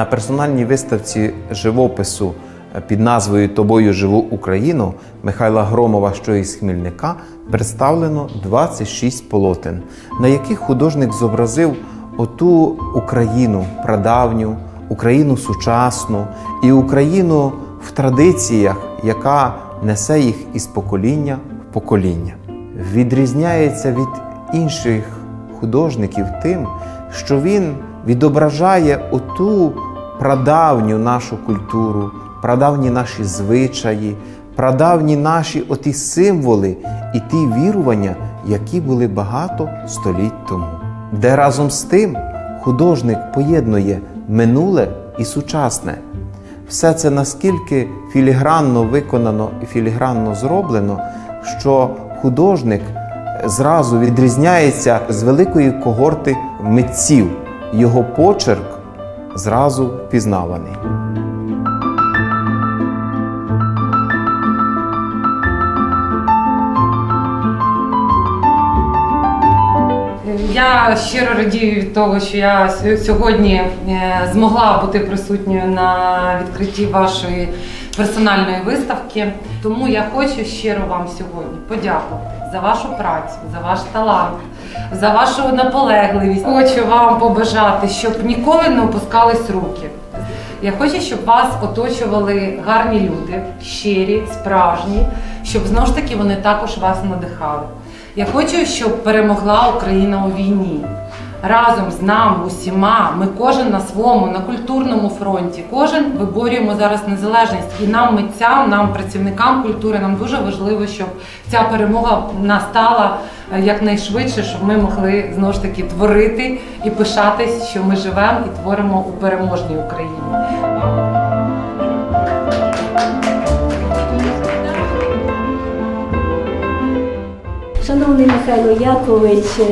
На персональній виставці живопису е, під назвою Тобою живу Україну Михайла Громова, що із Хмільника, представлено 26 полотен, на яких художник зобразив оту Україну прадавню, Україну сучасну і Україну в традиціях, яка несе їх із покоління в покоління. Відрізняється від інших художників тим, що він відображає оту прадавню нашу культуру, прадавні наші звичаї, прадавні наші оті символи і ті вірування, які були багато століть тому. Де разом з тим художник поєднує минуле і сучасне. Все це наскільки філігранно виконано і філігранно зроблено, що художник зразу відрізняється з великої когорти митців. Його почерк зразу впізнаваний. Я щиро радію від того, що я сьогодні е, змогла бути присутньою на відкритті вашої персональної виставки. Тому я хочу щиро вам сьогодні подякувати за вашу працю, за ваш талант, за вашу наполегливість. Хочу вам побажати, щоб ніколи не опускались руки. Я хочу, щоб вас оточували гарні люди, щирі, справжні, щоб знову ж таки вони також вас надихали. Я хочу, щоб перемогла Україна у війні. Разом з нами, усіма, ми кожен на своєму, на культурному фронті, кожен виборюємо зараз незалежність. І нам, митцям, нам, працівникам культури, нам дуже важливо, щоб ця перемога настала е, якнайшвидше, щоб ми могли знову ж таки творити і пишатись, що ми живемо і творимо у переможній Україні. Шановний Михайло Якович, е,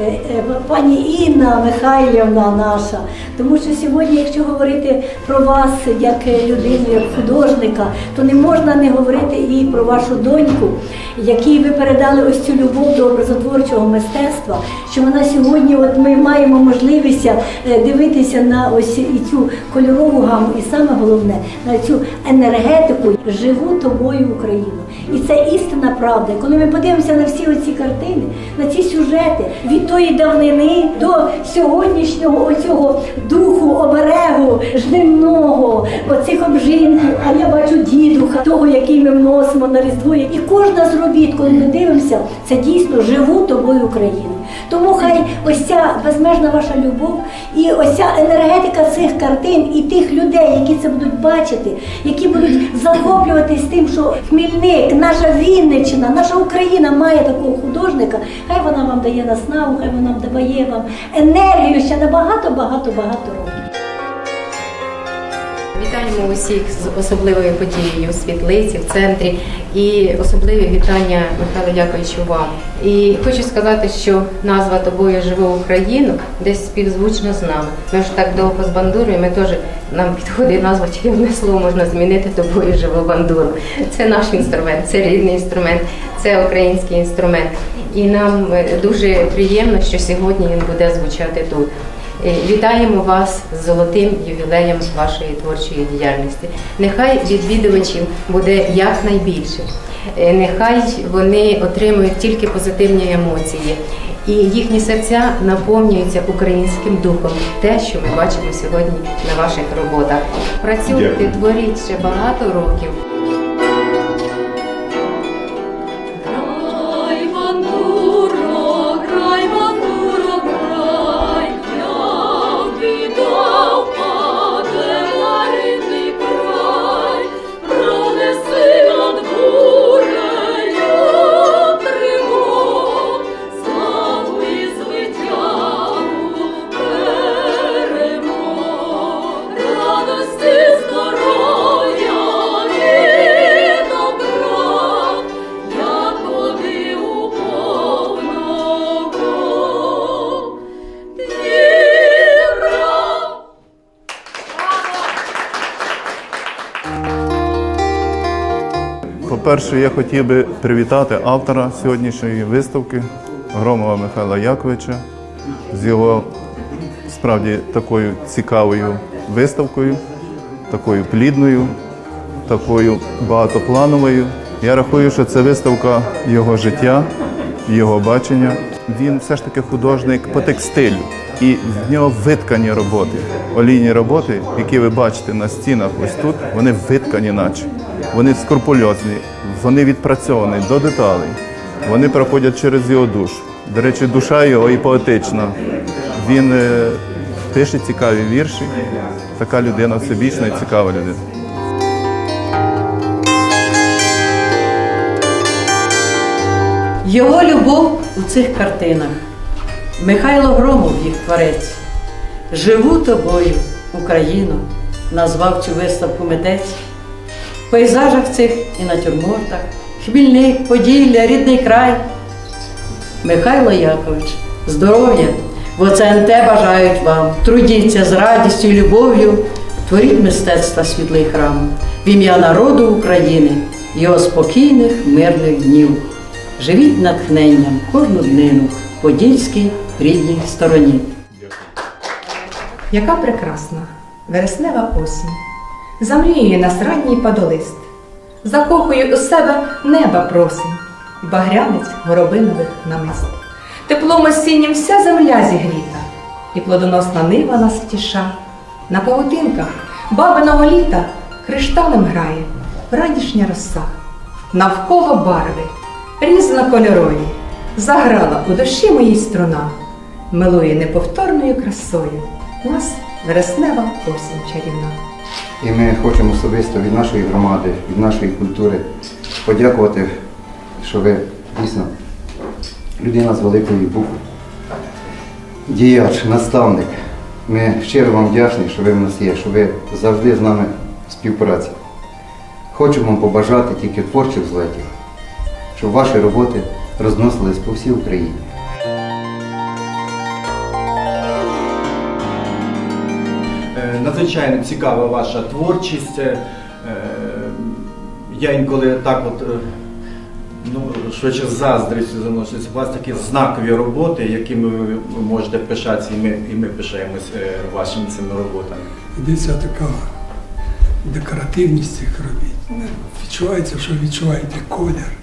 е, е, пані Інна Михайлівна наша, тому що сьогодні, якщо говорити про вас як людину, як художника, то не можна не говорити і про вашу доньку, якій ви передали ось цю любов до образотворчого мистецтва, що вона сьогодні, от ми маємо можливість дивитися на ось і цю кольорову гаму, і саме головне на цю енергетику живу тобою Україну. І це істинна правда. Коли ми подивимося на всі оці картини, на ці сюжети від тої давнини до сьогоднішнього оцього духу, оберегу, жнивного, оцих обжинків, а я бачу дідуха, того, який ми вносимо на різдво. І кожна з робіт, коли ми дивимося, це дійсно живу тобою Україну. Тому хай ось ця безмежна ваша любов і ось ця енергетика цих картин і тих людей, які це будуть бачити, які будуть захоплюватись тим, що Хмільник, наша Вінниччина, наша Україна має такого художника. Хай вона вам дає наснагу, хай вона дає вам енергію ще на багато, багато, багато років. Вітаємо усіх з особливою подією у світлиці в центрі і особливі вітання Михайло Яковичу вам. І хочу сказати, що назва тобою живу Україну десь співзвучно з нами. Ми ж так довго з бандурою, ми теж нам підходить назва, одне слово можна змінити тобою живу бандуру. Це наш інструмент, це рідний інструмент, це український інструмент. І нам е, дуже приємно, що сьогодні він буде звучати тут. Е, Вітаємо вас з золотим ювілеєм вашої творчої діяльності. Нехай відвідувачів буде якнайбільше. Е, Нехай вони отримують тільки позитивні емоції, і їхні серця наповнюються українським духом, те, що ми бачимо сьогодні на ваших роботах. Працюйте, творіть ще багато років. По-перше, я хотів би привітати автора сьогоднішньої виставки Громова Михайла Яковича з його справді такою цікавою виставкою, такою плідною, такою багатоплановою. Я рахую, що це виставка його життя, його бачення. Він все ж таки художник по текстилю. І в нього виткані роботи. Олійні роботи, які ви бачите на стінах ось тут, вони виткані наче. Вони скрупульозні, вони відпрацьовані до деталей. Вони проходять через його душу. До речі, душа його і поетична. Він е, пише цікаві вірші. Така людина всебічна і цікава людина. Його любов у цих картинах. Михайло Громов, їх творець. Живу тобою, Україно, назвав цю виставку митець. В пейзажах цих і натюрмортах, Хмільник, Поділля, рідний край. Михайло Якович, здоров'я, в ОЦНТ бажають вам. Трудіться з радістю і любов'ю, творіть мистецтва світлий храм в ім'я народу України, його спокійних, мирних днів. Живіть натхненням кожну днину подільській рідній стороні. Яка прекрасна вереснева осінь, замріює нас ранній падолист, закохує у себе неба просень, і багрянець горобинових намист. Теплом осіннім вся земля зігріта, і плодоносна нива нас втіша. На павутинках бабиного літа кришталем грає вранішня роса, навколо барви, різнокольорові, заграла у душі моїй струна, милує неповторною красою нас вереснева осінь чарівна. І ми хочемо особисто від нашої громади, від нашої культури подякувати, що ви дійсно людина з великої букви, діяч, наставник. Ми щиро вам вдячні, що ви в нас є, що ви завжди з нами в співпраці. Хочу вам побажати тільки творчих злетів, щоб ваші роботи розносились по всій Україні. Е, Надзвичайно цікава ваша творчість. Е, Я інколи так от, е, ну, швидше заздрістю заношуюся. У вас такі знакові роботи, якими ви можете пишатися, і ми, і ми пишаємось вашими цими роботами. Йдеться така декоративність цих робіт. Відчувається, що відчуваєте колір.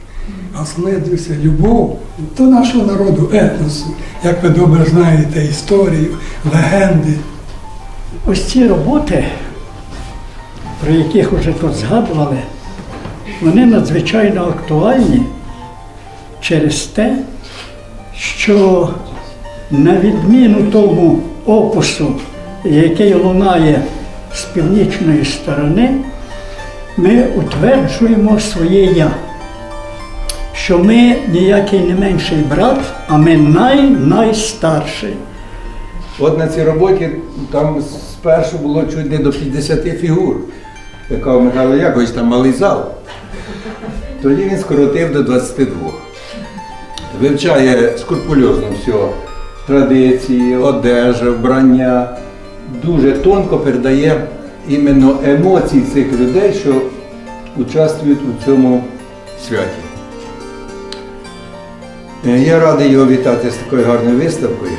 Основне любов до нашого народу, етносу, як ви добре знаєте історію, легенди. Ось ці роботи, про яких вже тут згадували, вони надзвичайно актуальні через те, що на відміну тому опусу, який лунає з північної сторони, ми утверджуємо своє я, що ми ніякий не менший брат, а ми най-найстарший. От на цій роботі там спершу було чуть не до 50 фігур. Яка Михайло Якович там малий зал. Тоді він скоротив до 22. Вивчає скрупульозно все. Традиції, одежа, вбрання. Дуже тонко передає іменно емоції цих людей, що участвують у цьому святі. Е, Я радий його вітати з такою гарною виставкою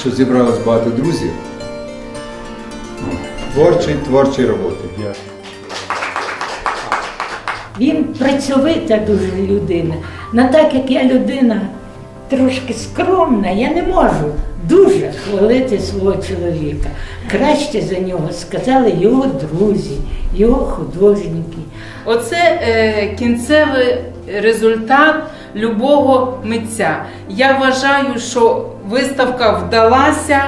що зібралось багато друзів. Творчі, творчі роботи. Він працьовита дуже людина. На так як я людина трошки скромна, я не можу дуже хвалити свого чоловіка. Краще за нього сказали його друзі, його художники. Оце е, кінцевий результат любого митця. Я вважаю, що виставка вдалася.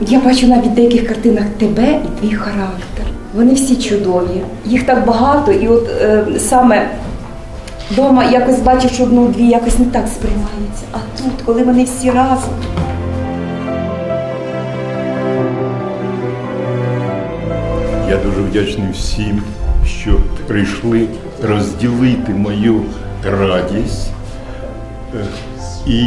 Я бачу навіть в деяких картинах тебе і твій характер. Вони всі чудові. Їх так багато, і от е, саме вдома якось бачиш одну-дві, якось не так сприймається. А тут, коли вони всі разом. Я дуже вдячний всім, що прийшли розділити мою радість і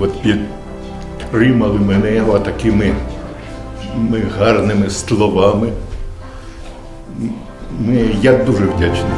от підтримали мене такими гарними словами. Ми- Я дуже вдячний.